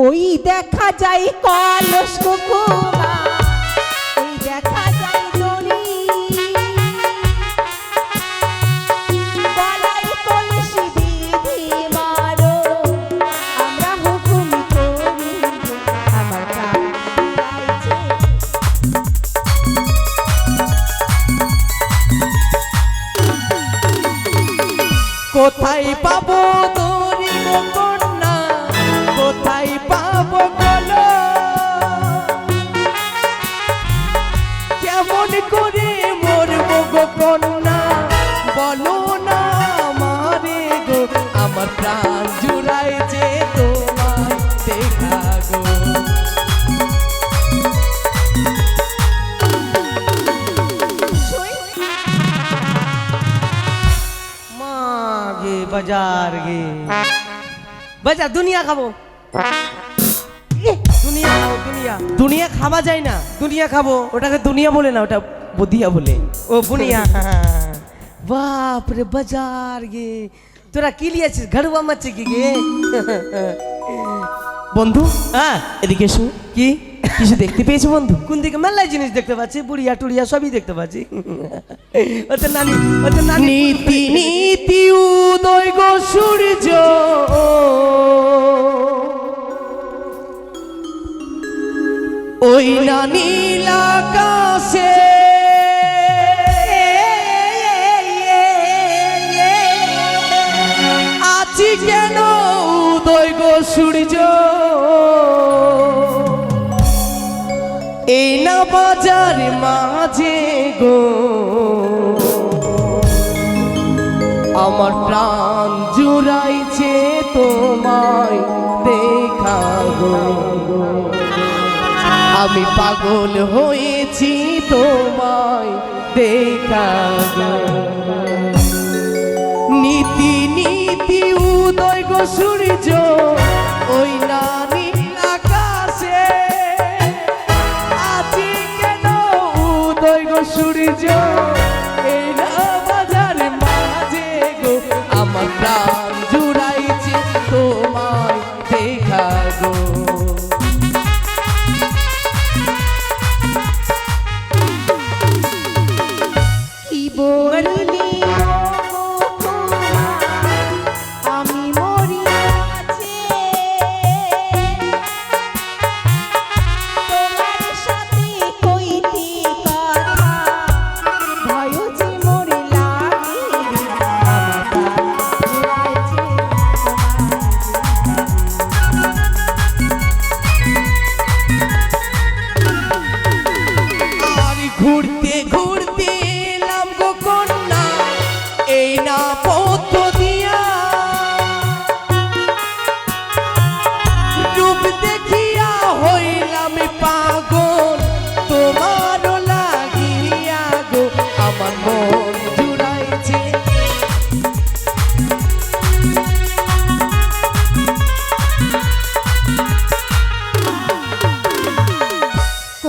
ওই দেখা যায় কলস কুকুমা প্রাণ জুড়াই যে বাজার গে। বাজার দুনিয়া খাব। দুনিয়া খাও দুনিয়া। দুনিয়া খাওয়া যায় না। দুনিয়া খাব। ওটাকে দুনিয়া বলে না ওটা বুদিয়া বলে। ও বুনিয়া। বাপ রে বাজার গে। তোরা কি লিয়েছিস? ঘড়ুয়া মারছে কি গে? বন্ধু হ্যাঁ? এদিকে এসো। কি? কিছু দেখতে পেয়েছ বন্ধু? কোন দিকে? মেলায় জিনিস দেখতে পাচ্ছি বুড়িয়া টুড়িয়া সবই দেখতে পাচ্ছি। ওতে নানি ওতে নানি। নীতি নীতি উদয় গো সূর্য। ওই না নীল আকাশে বাজার মাঝে গো। আমার প্রাণ জুড়াইছে তোমায় দেখা গো। আমি পাগল হয়েছি তোমায় দেখা গো। নীতি নীতি উদয় গো সূর্য, ওই না সূর্য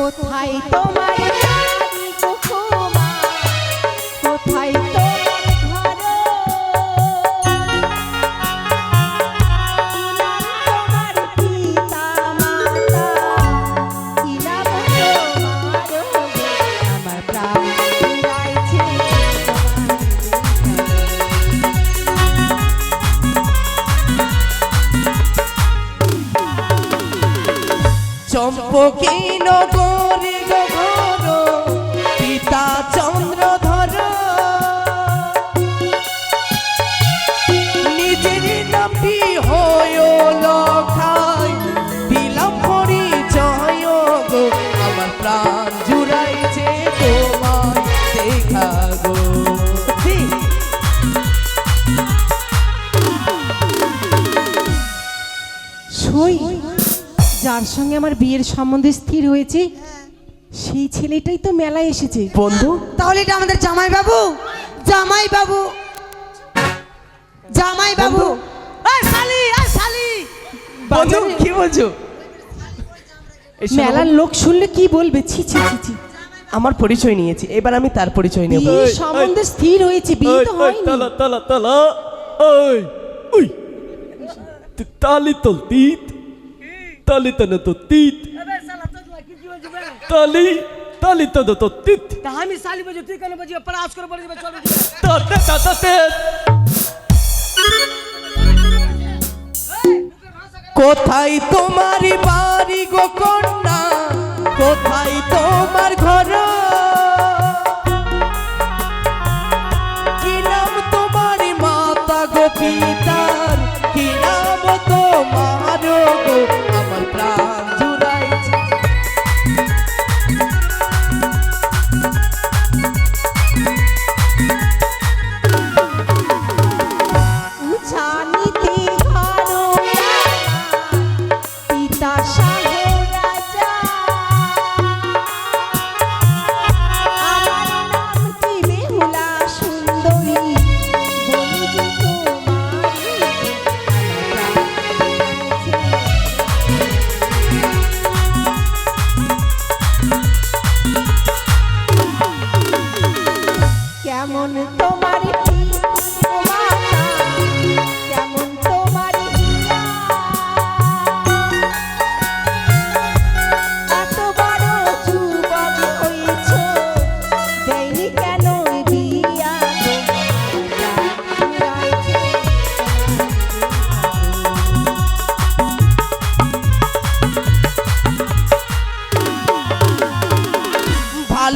কোথায়? তোমার চম্পকি নগরী গঘর যার সঙ্গে আমার বিয়ের সম্বন্ধে স্থির হয়েছে। সেই ছেলেটাই তো মেলায় এসেছে। বন্ধু? তাহলে এটা আমাদের জামাই বাবু জামাই বাবু জামাই বাবু বন্ধু কি বলছো? মেলার লোক শুনলে কি বলবে? ছি ছি ছি ছি। আমার পরিচয় নিয়েছি। এবার আমি তার পরিচয় নেব। বিয়ে সম্বন্ধ স্থির হয়েছে বিয়ে তো হয়নি। তালা তালা তালা ওই উই তালি তলতিত তালি তনে তো তিত। তালি তালি তনে তো তিত। তা আমি শালি বাজে তুই কেন বাজিয়ে পড়াশ করে যাবে চল। তা তা তা তা তে। কোথায় তোমার বাড়ি গো কন্যা? কোথায় তোমার ঘর? কি নাম তোমার মাতা গো পিতার? কি নাম তোমার গো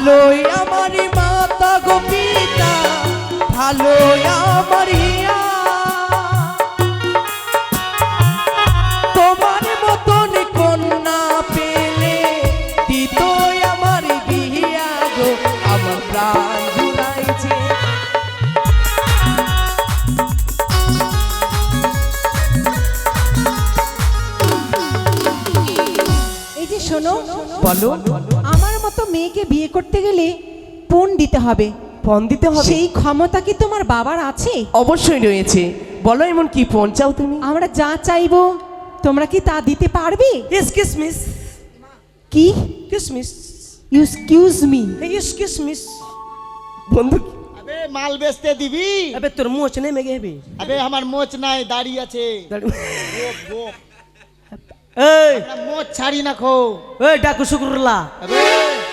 ভালোই আমার মাতা গো পিতা ভালোই আমার হিয়া। তোমার মতন কন্যা পেলে দিত আমার বিহিয়া গো আমার প্রাণ জুড়াইছে। এই যে শোনো বলো। মতো মেয়েকে বিয়ে করতে গেলে পণ দিতে হবে। ফোন দিতে হবে? সেই ক্ষমতা কি তোমার বাবার আছে? অবশ্যই রয়েছে। বলো এমন কি ফোন চাও তুমি? আমরা যা চাইব তোমরা কি তা দিতে পারবে? ইস কিসমিস কি? কিসমিস ইউস্কিউজ মি কিসমিস বন্ধু আবে মাল বেচতে দিবি? আবে তোর মুখ নেমে গেবে। আবে আমার মোচ নাই দাড়ি আছে। গোপ, গোপ। এই! মোচ ছাড়ি না খো। এই ডাকু শুক্রলা। আবে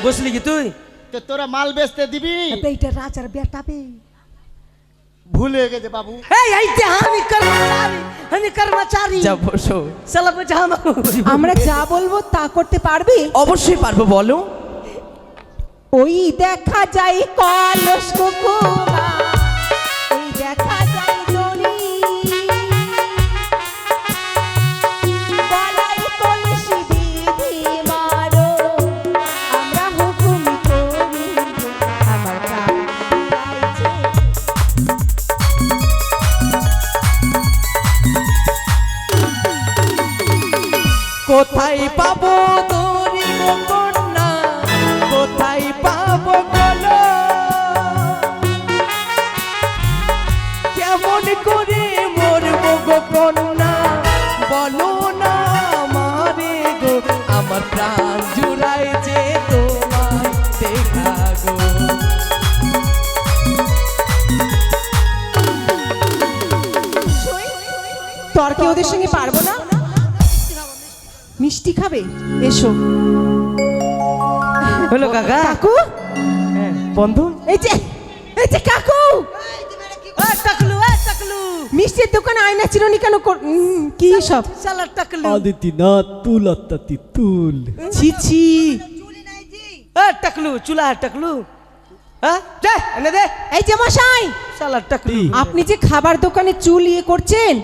বসলি কি তুই? তো তোরা মাল বেচতে দিবি? এইটা রাজার বেটাবে ভুল গেছে বাবু। এই আইতে আমি কর্মচারী আমি কর্মচারী। যা বসো। সালা বলছে আমাকে আমরা যা বলব তা করতে পারবে? অবশ্যই পারব বলো। ওই দেখা যায় কলস কুকুমা ওই দেখা তর্কে ওদের সঙ্গে পারব না? মিষ্টি খাবে? এসো। হলো কাকা। কাকু? বন্ধু। এই যে এই যে কাকু! টাকলু টাকলু। মিষ্টির দোকানে আয়না চিরুনি কেন কি সব? সালা টাকলু। আদিতি না তুল আত্মাতি তুল। ছি ছি। টাকলু চুলা টাকলু। হ্যাঁ দে এনে দে। এই যে মশাই! সালা টাকলু। আপনি যে খাবার দোকানে চুল ইয়ে করছেন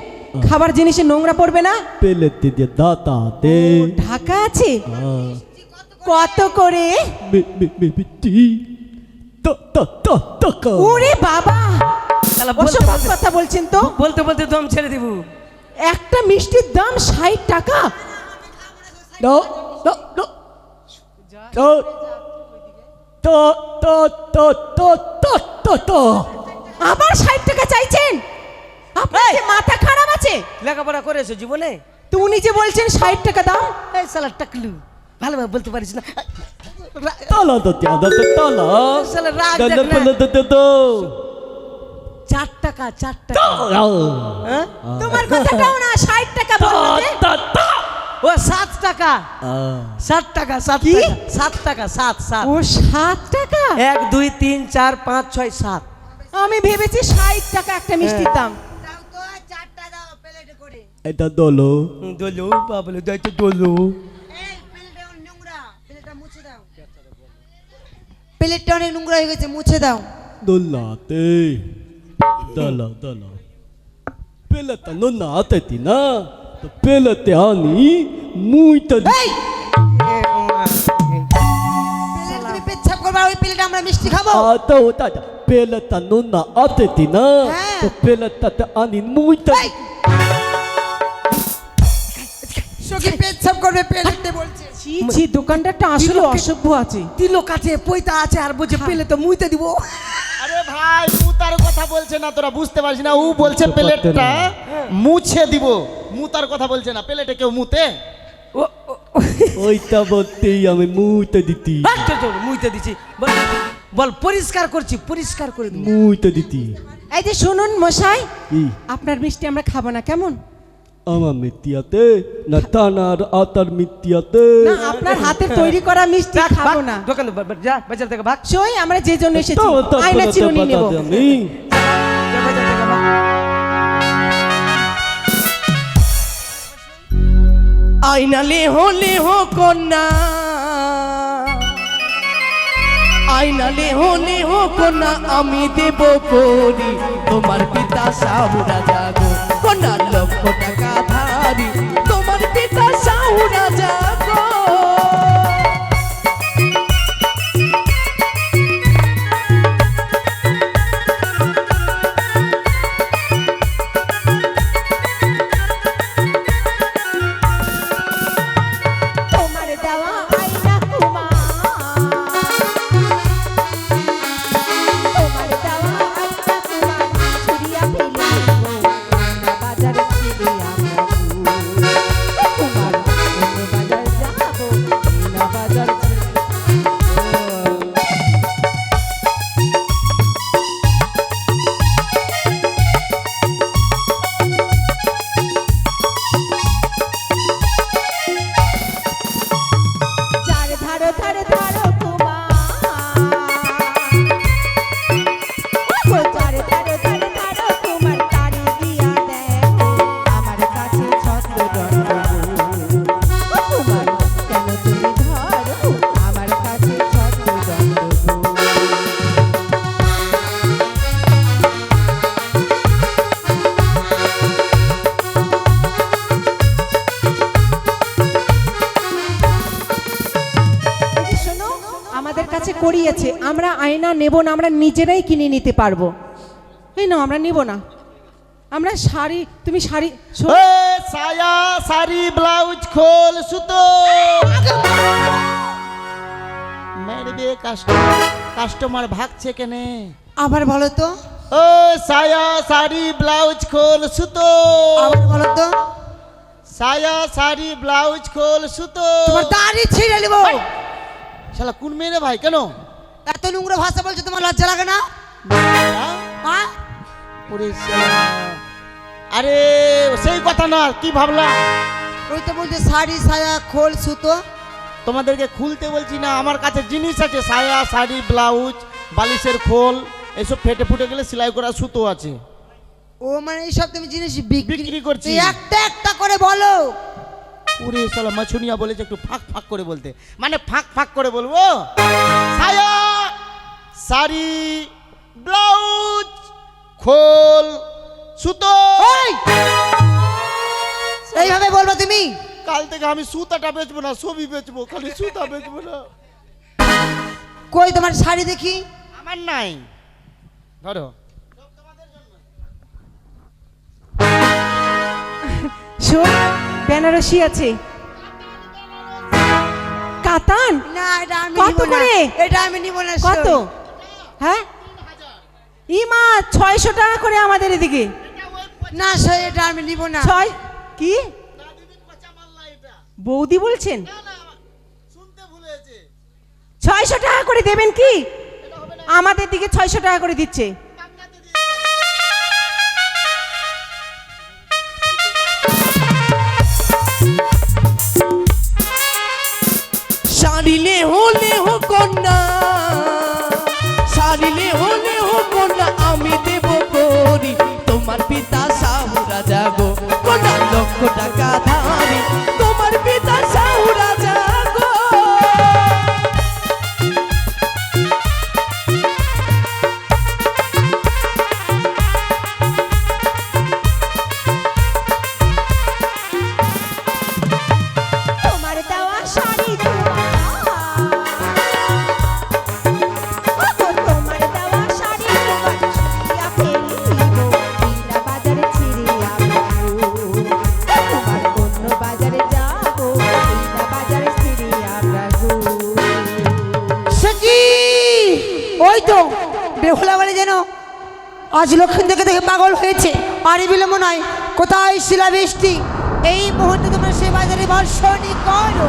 খাবার জিনিসে নোংরা পড়বে না? পেলে দিয়ে দাতা দে। ঢাকা আছে? কত করে? ওরে বাবা! অসম্ভব কথা বলছেন তো? বলতে বলতে দম ছেড়ে দিব। একটা মিষ্টির দাম ষাট টাকা. আবার ষাট টাকা চাইছেন? আপনার মাথা আছে? লেখাপড়া করেছ জীবনে? তো উনি যে বলছেন ষাট টাকা দাম এই সালা টাকলু ভালোভাবে বলতে পারিস না. রাগ দেখ to. চার টাকা চার টাকা। Tala. হ্যাঁ? তোমার কথাটাও না ষাট টাকা. ও সাত টাকা। সাত টাকা সাত কি? সাত টাকা সাত সাত। ও সাত টাকা? এক দুই তিন চার পাঁচ ছয় সাত। আমি ভেবেছি ষাট টাকা একটা মিষ্টির দাম দাও তো চারটা দাও প্লেটে করে এটা দলো দোলো বাবলো দোলো প্লেটে অনেক নোংরা প্লেটটা মুছে দাও প্লেটটা অনেক নোংরা হয়ে গেছে মুছে দাও দোলাতে দলা দলা পেলতা নন্না আতেতি না তো পেলতে আনি মুইতা দি এই প্লেট তুমি পেচ্ছাপ করবা ওই প্লেটে আমরা মিষ্টি খাব আতা ওটা পেলতা নন্না আতেতি না। তো পেলতা আনি মুইতা এই! সখী পেচ্ছাপ করবে প্লেটে বলছে ছি ছি দোকানদারটা আসলে অসভ্য আছে। তিলো কাছে পয়তা আছে আর বলছে পেলে তো মুইতে দিব। আরে ভাই মুতার কথা বলছে না তোরা বুঝতে পারছিস না ও বলছে প্লেটটা মুছে দিব। মুতার কথা বলছে না প্লেটে কেউ মুতে। ওইটা বলতেই আমি মুইতা দিতি। হাট, চল, চল, মুইতে দিছি। বল, বল পরিষ্কার করছি পরিষ্কার করে দিব। মুইতা দিতি। এই যে শুনুন মশাই আপনার মিষ্টি আমরা খাব না কেমন? আমার মিথ্যাতে না তানার আতার মিথ্যাতে না আপনার হাতে তৈরি করা মিষ্টি খাব না। দোকান যা বাজার থেকে ভাগ। সই আমরা যে জন্য এসেছি আয়না চিরুনি নেব। আমি। যা বাজার থেকে ভাগ। আয়না লেহো লেহো কন্যা। আয়না লেহো লেহো কন্যা আমি দেব করি। তোমার পিতা সাহুরা জাগো। কন্যা লক্ষ টাকা ধারি তোমার পিতা সাহুরা করিয়েছে আমরা আয়না নেব না আমরা নিজেরাই কিনে নিতে পারব। এই না আমরা নেব না। আমরা শাড়ি তুমি শাড়ি সায়া শাড়ি ব্লাউজ খোল সুতো। মেরবে কাস্টমার ভাগছে কেনে? আবার বলো তো। ও সায়া শাড়ি ব্লাউজ খোল সুতো। আবার বলো তো। সায়া শাড়ি ব্লাউজ খোল সুতো। তোমার দাড়ি ছিঁড়ে নেব। শালা কোন মেয়ে ভাই কেন? এত নোংরা ভাষা বলছো তোমার লজ্জা লাগে না? হ্যাঁ? হ্যাঁ? আরে সেই কথা না কি ভাবলাম ওই তো বলছে শাড়ি সায়া খোল সুতো। তোমাদেরকে খুলতে বলছি না আমার কাছে জিনিস আছে সায়া শাড়ি ব্লাউজ বালিশের খোল এসব ফেটে ফুটে গেলে সেলাই করা সুতো আছে। ও মানে এইসব তুমি জিনিস বিক্রি বিক্রি করছি। একটা একটা করে বলো। ওরে শালা মাছুনিয়া বলেছে একটু ফাঁক ফাঁক করে বলতে। মানে ফাঁক ফাঁক করে বলব? সায়া শাড়ি ব্লাউজ খোল সুতো! এইভাবে বলব তুমি? কাল থেকে আমি সুতাটা বেচবো না ছবি বেচবো খালি সুতা বেচবো না। কই তোমার শাড়ি দেখি? আমার নাই। ধরো। শোন বেনারসি আছে। কাতান? না এটা আমি নিব না। করে? এটা আমি নিব না কত? হ্যাঁ? ই ছয়শো টাকা করে আমাদের এদিকে। না ছয় এটা আমি নিব না। ছয়? কি? বৌদি বলছেন? ছয়শো টাকা করে দেবেন কি? আমাদের দিকে ছয়শো টাকা করে দিচ্ছে। শাড়ি হলে সারিলে হলে হো কন্যা আমি দেব করি তোমার পিতা সাহু রাজা গো কন্যা লক্ষ টাকা ধারি আজ লক্ষ্মী দেখে দেখে পাগল হয়েছে। আর বিলম্ব নয়, কোথায় শিলাবৃষ্টি? এই মুহূর্তে তোমরা সে বাজারে বর্ষণী করো।